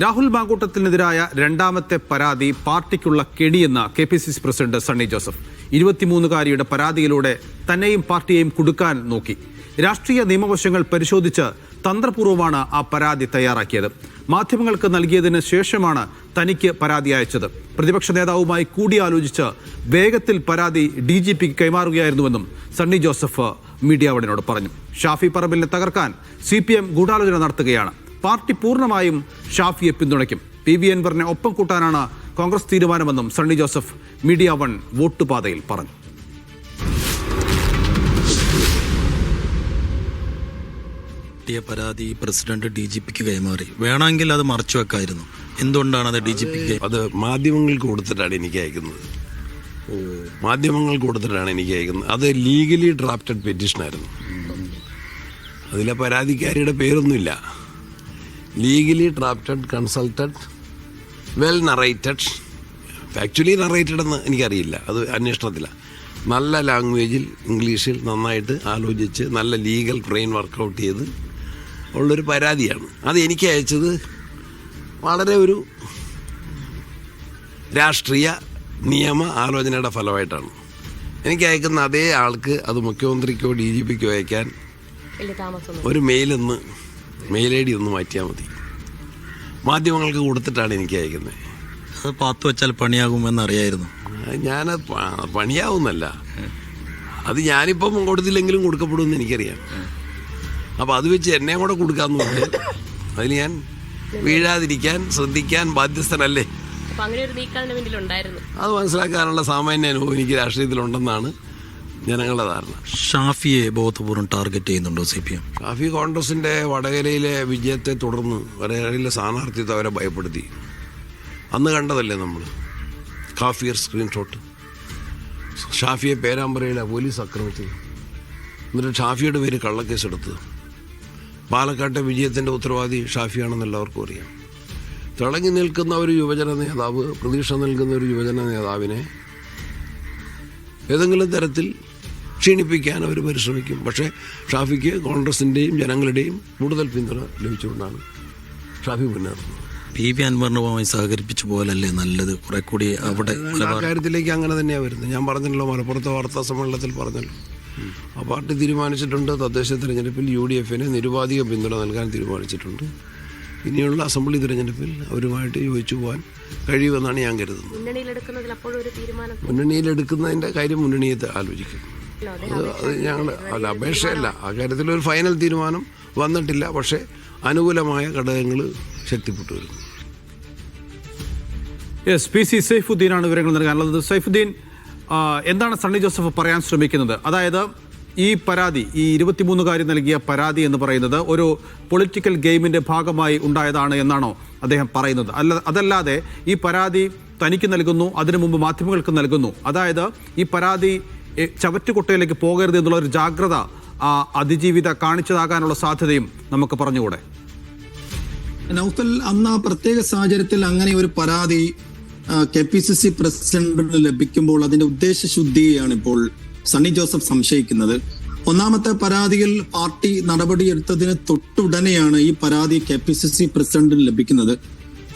രാഹുൽ മാങ്കൂട്ടത്തിനെതിരായ രണ്ടാമത്തെ പരാതി പാർട്ടിക്കുള്ള കെടിയെന്ന K P C C president Sunny Joseph. ഇരുപത്തിമൂന്നുകാരിയുടെ പരാതിയിലൂടെ തന്നെയും പാർട്ടിയെയും കുടുക്കാൻ നോക്കി. രാഷ്ട്രീയ നിയമവശങ്ങൾ പരിശോധിച്ച് തന്ത്രപൂർവമാണ് ആ പരാതി തയ്യാറാക്കിയത്. മാധ്യമങ്ങൾക്ക് നൽകിയതിന് ശേഷമാണ് തനിക്ക് പരാതി അയച്ചത്. പ്രതിപക്ഷ നേതാവുമായി കൂടിയാലോചിച്ച് വേഗത്തിൽ പരാതി ഡി ജി പിക്ക് കൈമാറുകയായിരുന്നുവെന്നും സണ്ണി ജോസഫ് മീഡിയാവടിനോട് പറഞ്ഞു. ഷാഫി പറമ്പിലിനെ തകർക്കാൻ സി പി എം ഗൂഢാലോചന നടത്തുകയാണ്. പാർട്ടി പൂർണമായും ഷാഫിയെ പിന്തുണയ്ക്കും. പി വി അൻവറിനെ ഒപ്പം കൂട്ടാനാണ് കോൺഗ്രസ് തീരുമാനമെന്നും സണ്ണി ജോസഫ് മീഡിയ വൺ വോട്ടുപാതയിൽ പറഞ്ഞു. കിട്ടിയ പരാതി പ്രസിഡന്റ് ഡി ജി പിക്ക് കൈമാറി. വേണമെങ്കിൽ അത് മറച്ചു വെക്കായിരുന്നു. എന്തുകൊണ്ടാണ് അത് ഡി ജി പിക്ക് അത് മാധ്യമങ്ങൾക്ക് കൊടുത്തിട്ടാണ് എനിക്ക് അയക്കുന്നത്. മാധ്യമങ്ങൾക്ക് കൊടുത്തിട്ടാണ് എനിക്ക് അയക്കുന്നത്. അത് ലീഗലി ഡ്രാഫ്റ്റഡ് പെറ്റീഷൻ ആയിരുന്നു. അതിലെ പരാതിക്കാരിയുടെ പേരൊന്നുമില്ല. Legally drafted consulted well narrated actually narrated എന്ന് എനിക്കറിയില്ല. അത് അന്വേഷണത്തിലാണ് നല്ല ലാംഗ്വേജിൽ ഇംഗ്ലീഷിൽ നന്നായിട്ട് ആലോചിച്ച് നല്ല ലീഗൽ ബ്രെയിൻ വർക്കൗട്ട് ചെയ്ത് ഉള്ളൊരു പരാതിയാണ്. അത് എനിക്ക് അയച്ചത് വളരെ ഒരു രാഷ്ട്രീയ നിയമ ആലോചനയുടെ ഫലമായിട്ടാണ്. എനിക്ക് അയക്കുന്ന അതേ ആൾക്ക് അത് മുഖ്യമന്ത്രിക്കോ ഡി ജി പിക്കോ അയക്കാൻ ഒരു മെയിലൊന്ന് മെയിൽ ഐ ഡി ഒന്ന് മാറ്റിയാൽ മതി. മാധ്യമങ്ങൾക്ക് കൊടുത്തിട്ടാണ് എനിക്ക് അയക്കുന്നത് അത് പാത്തു വെച്ചാൽ പണിയാകുമെന്നറിയായിരുന്നു ഞാൻ പണിയാവുന്നല്ല. അത് ഞാനിപ്പം കൊടുത്തില്ലെങ്കിലും കൊടുക്കപ്പെടുമെന്ന് എനിക്കറിയാം. അപ്പോൾ അത് വെച്ച് എന്നെ കൂടെ കൊടുക്കാമെന്ന് പറഞ്ഞാൽ അതിൽ ഞാൻ വീഴാതിരിക്കാൻ ശ്രദ്ധിക്കാൻ ബാധ്യസ്ഥനല്ലേ? അത് മനസ്സിലാക്കാനുള്ള സാമാന്യ അനുഭവം എനിക്ക് രാഷ്ട്രീയത്തിലുണ്ടെന്നാണ്. ജനങ്ങളുടെ ധാരണ. ഷാഫിയെ ബോധപൂർവം ടാർഗറ്റ് ചെയ്യുന്നുണ്ടോ സി പി എം ഷാഫി കോൺഗ്രസിന്റെ വടകരയിലെ വിജയത്തെ തുടർന്ന് വടകരയിലെ സ്ഥാനാർത്ഥിത്വം അവരെ ഭയപ്പെടുത്തി. അന്ന് കണ്ടതല്ലേ നമ്മൾ കാഫിയർ സ്ക്രീൻഷോട്ട്. ഷാഫിയെ പേരാമ്പ്രയിലെ പോലീസ് ആക്രമിച്ചത് എന്നിട്ട് ഷാഫിയുടെ പേര് കള്ളക്കേസ് എടുത്ത് പാലക്കാട്ടെ വിജയത്തിന്റെ ഉത്തരവാദി ഷാഫിയാണെന്ന് എല്ലാവർക്കും അറിയാം. തിളങ്ങി നിൽക്കുന്ന ഒരു യുവജന നേതാവ് പ്രതീക്ഷ നൽകുന്ന ഒരു യുവജന നേതാവിനെ ഏതെങ്കിലും തരത്തിൽ ക്ഷീണിപ്പിക്കാൻ അവർ പരിശ്രമിക്കും. പക്ഷേ ഷാഫിക്ക് കോൺഗ്രസിന്റെയും ജനങ്ങളുടെയും കൂടുതൽ പിന്തുണ ലഭിച്ചുകൊണ്ടാണ് ഷാഫി മുന്നേറുന്നത്. പി വി അൻവറിനുമായി സഹകരിപ്പിച്ച പോലല്ലേ നല്ലത്? കുറെ കൂടി അവിടെ ആ കാര്യത്തിലേക്ക് അങ്ങനെ തന്നെയാണ് വരുന്നത്. ഞാൻ പറഞ്ഞല്ലോ മലപ്പുറത്തെ വാർത്താ സമ്മേളനത്തിൽ പറഞ്ഞല്ലോ. ആ പാർട്ടി തീരുമാനിച്ചിട്ടുണ്ട് തദ്ദേശ തിരഞ്ഞെടുപ്പിൽ യു ഡി എഫിന് നിരുപാധിക പിന്തുണ നൽകാൻ തീരുമാനിച്ചിട്ടുണ്ട്. ഇനിയുള്ള അസംബ്ലി തിരഞ്ഞെടുപ്പിൽ അവരുമായിട്ട് യോജിച്ചു പോകാൻ കഴിയുമെന്നാണ് ഞാൻ കരുതുന്നത്. മുന്നണിയിലെടുക്കുന്നതിന്റെ കാര്യം മുന്നണിയെ ആലോചിക്കും. അത് അത് ഞങ്ങൾ അല്ല അപേക്ഷയല്ല. ആ കാര്യത്തിൽ ഒരു ഫൈനൽ തീരുമാനം വന്നിട്ടില്ല. പക്ഷേ അനുകൂലമായ ഘടകങ്ങൾ ശക്തിപ്പെട്ടു വരുന്നു. യെസ് പി സി സൈഫുദ്ദീനാണ് വിവരങ്ങൾ നൽകാനുള്ളത്. സൈഫുദ്ദീൻ എന്താണ് സണ്ണി ജോസഫ് പറയാൻ ശ്രമിക്കുന്നത്? അതായത് ഈ പരാതി ഈ ഇരുപത്തിമൂന്നുകാരി നൽകിയ പരാതി എന്ന് പറയുന്നത് ഒരു പൊളിറ്റിക്കൽ ഗെയിമിന്റെ ഭാഗമായി ഉണ്ടായതാണ് എന്നാണോ അദ്ദേഹം പറയുന്നത്? അല്ല അതല്ലാതെ ഈ പരാതി തനിക്ക് നൽകുന്നു അതിനു മുമ്പ് മാധ്യമങ്ങൾക്ക് നൽകുന്നു. അതായത് ഈ പരാതി ചവറ്റുകുട്ടയിലേക്ക് പോകരുത് എന്നുള്ള ഒരു ജാഗ്രത ആ അതിജീവിത കാണിച്ചതാകാനുള്ള സാധ്യതയും നമുക്ക് പറഞ്ഞുകൂടെ? നൗഫൽ അന്ന് ആ പ്രത്യേക സാഹചര്യത്തിൽ അങ്ങനെ ഒരു പരാതി കെ പി സി സി പ്രസിഡന്റിന് ലഭിക്കുമ്പോൾ അതിന്റെ ഉദ്ദേശശുദ്ധിയാണ് ഇപ്പോൾ സണ്ണി ജോസഫ് സംശയിക്കുന്നത്. ഒന്നാമത്തെ പരാതിയിൽ പാർട്ടി നടപടിയെടുത്തതിന് തൊട്ടുടനെയാണ് ഈ പരാതി കെ പി സി സി പ്രസിഡന്റിന് ലഭിക്കുന്നത്.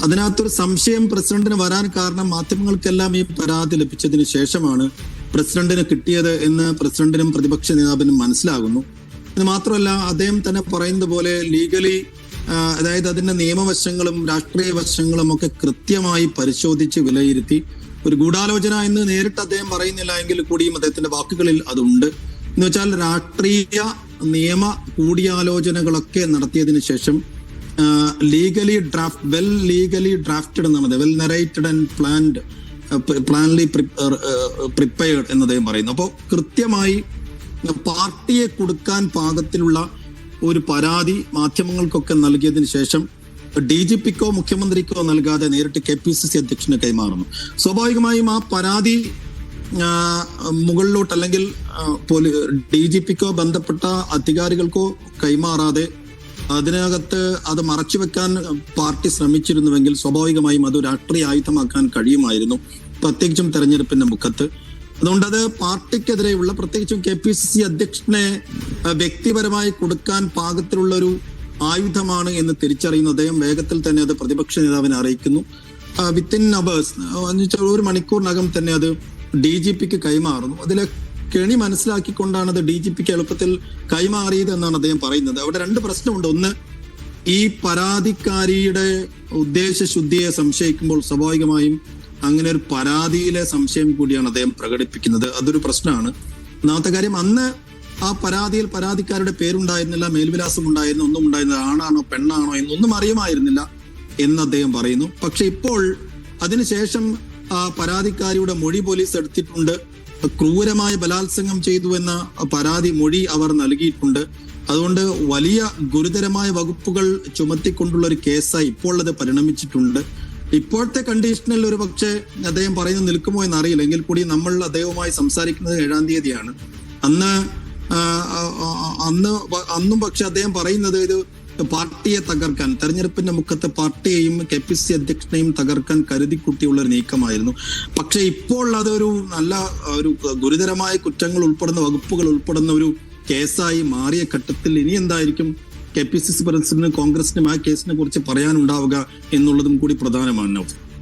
അതിനകത്തൊരു സംശയം പ്രസിഡന്റിന് വരാൻ കാരണം മാധ്യമങ്ങൾക്കെല്ലാം ഈ പരാതി ലഭിച്ചതിന് ശേഷമാണ് പ്രസിഡന്റിന് കിട്ടിയത് എന്ന് പ്രസിഡന്റിനും പ്രതിപക്ഷ നേതാവിനും മനസ്സിലാകുന്നു. ഇത് മാത്രമല്ല അദ്ദേഹം തന്നെ പറയുന്നത് പോലെ ലീഗലി അതായത് അതിന്റെ നിയമവശങ്ങളും രാഷ്ട്രീയ വശങ്ങളും ഒക്കെ കൃത്യമായി പരിശോധിച്ച് വിലയിരുത്തി. ഒരു ഗൂഢാലോചന എന്ന് നേരിട്ട് അദ്ദേഹം പറയുന്നില്ല എങ്കിൽ കൂടിയും അദ്ദേഹത്തിന്റെ വാക്കുകളിൽ അതുണ്ട്. എന്ന് വെച്ചാൽ രാഷ്ട്രീയ നിയമ കൂടിയാലോചനകളൊക്കെ നടത്തിയതിനു ശേഷം legally draft well legally drafted എന്നാണ് well narrated and planned plainly prepared എന്ന് അദ്ദേഹം പറയുന്നു. അപ്പോൾ കൃത്യമായി പാർട്ടിയെ കൊടുക്കാൻ പാകത്തിലുള്ള ഒരു പരാതി മാധ്യമങ്ങൾക്കൊക്കെ നൽകിയതിനു ശേഷം ഡി ജി പിക്കോ മുഖ്യമന്ത്രിക്കോ നൽകാതെ നേരിട്ട് കെ പി സി സി അധ്യക്ഷന് കൈമാറുന്നു. സ്വാഭാവികമായും ആ പരാതി മുകളിലോട്ട് അല്ലെങ്കിൽ ഡി ജി പിക്കോ ബന്ധപ്പെട്ട അധികാരികൾക്കോ കൈമാറാതെ അതിനകത്ത് അത് മറച്ചു വെക്കാൻ പാർട്ടി ശ്രമിച്ചിരുന്നുവെങ്കിൽ സ്വാഭാവികമായും അത് രാഷ്ട്രീയ ആയുധമാക്കാൻ കഴിയുമായിരുന്നു. പ്രത്യേകിച്ചും തെരഞ്ഞെടുപ്പിന്റെ മുഖത്ത്. അതുകൊണ്ട് അത് പാർട്ടിക്കെതിരെയുള്ള പ്രത്യേകിച്ചും കെ പി സി സി അധ്യക്ഷനെ വ്യക്തിപരമായി കൊടുക്കാൻ പാകത്തിലുള്ള ഒരു ആയുധമാണ് എന്ന് തിരിച്ചറിയുന്ന അദ്ദേഹം വേഗത്തിൽ തന്നെ അത് പ്രതിപക്ഷ നേതാവിനെ അറിയിക്കുന്നു. വിത്തിൻ അവേഴ്സ് ഒരു മണിക്കൂറിനകം തന്നെ അത് ഡി ജി പിക്ക് കൈമാറുന്നു. അതിലെ കെണി മനസ്സിലാക്കിക്കൊണ്ടാണ് അത് ഡി ജി പിക്ക് എളുപ്പത്തിൽ കൈമാറിയത് എന്നാണ് അദ്ദേഹം പറയുന്നത്. അവിടെ രണ്ട് പ്രശ്നമുണ്ട്. ഒന്ന് ഈ പരാതിക്കാരിയുടെ ഉദ്ദേശശുദ്ധിയെ സംശയിക്കുമ്പോൾ സ്വാഭാവികമായും അങ്ങനെ ഒരു പരാതിയിലെ സംശയം കൂടിയാണ് അദ്ദേഹം പ്രകടിപ്പിക്കുന്നത്. അതൊരു പ്രശ്നമാണ്. ഒന്നാമത്തെ കാര്യം അന്ന് ആ പരാതിയിൽ പരാതിക്കാരുടെ പേരുണ്ടായിരുന്നില്ല മേൽവിലാസം ഉണ്ടായിരുന്നു ഒന്നും ഉണ്ടായിരുന്നില്ല ആണാണോ പെണ്ണാണോ എന്നൊന്നും അറിയുമായിരുന്നില്ല എന്ന് അദ്ദേഹം പറയുന്നു. പക്ഷെ ഇപ്പോൾ അതിനുശേഷം ആ പരാതിക്കാരിയുടെ മൊഴി പോലീസ് എടുത്തിട്ടുണ്ട്. ക്രൂരമായ ബലാത്സംഗം ചെയ്തു എന്ന പരാതി മൊഴി അവർ നൽകിയിട്ടുണ്ട്. അതുകൊണ്ട് വലിയ ഗുരുതരമായ വകുപ്പുകൾ ചുമത്തിക്കൊണ്ടുള്ള ഒരു കേസായി ഇപ്പോൾ അത് പരിണമിച്ചിട്ടുണ്ട്. ഇപ്പോഴത്തെ കണ്ടീഷനിൽ ഒരു പക്ഷേ അദ്ദേഹം പറയുന്നത് നിൽക്കുമോ എന്ന് അറിയില്ല എങ്കിൽ കൂടി നമ്മൾ അദ്ദേഹവുമായി സംസാരിക്കുന്നത് ഏഴാം തീയതിയാണ്. അന്ന് അന്ന് അന്നും പക്ഷെ അദ്ദേഹം പറയുന്നത് ഇത് പാർട്ടിയെ തകർക്കാൻ തെരഞ്ഞെടുപ്പിന്റെ മുഖത്ത് പാർട്ടിയെയും കെ പി സി അധ്യക്ഷനെയും തകർക്കാൻ കരുതിക്കുട്ടിയുള്ള ഒരു നീക്കമായിരുന്നു. പക്ഷെ ഇപ്പോൾ അതൊരു നല്ല ഒരു ഗുരുതരമായ കുറ്റങ്ങൾ ഉൾപ്പെടുന്ന വകുപ്പുകൾ ഉൾപ്പെടുന്ന ഒരു കേസായി മാറിയ ഘട്ടത്തിൽ ഇനി എന്തായിരിക്കും? കെ പി സി സി പ്രസിഡന്റിനും കോൺഗ്രസിനും ആ കേസിനെ കുറിച്ച് പറയാനുണ്ടാവുക എന്നുള്ളതും കൂടി പ്രധാനമാണ്. നൗഫൽ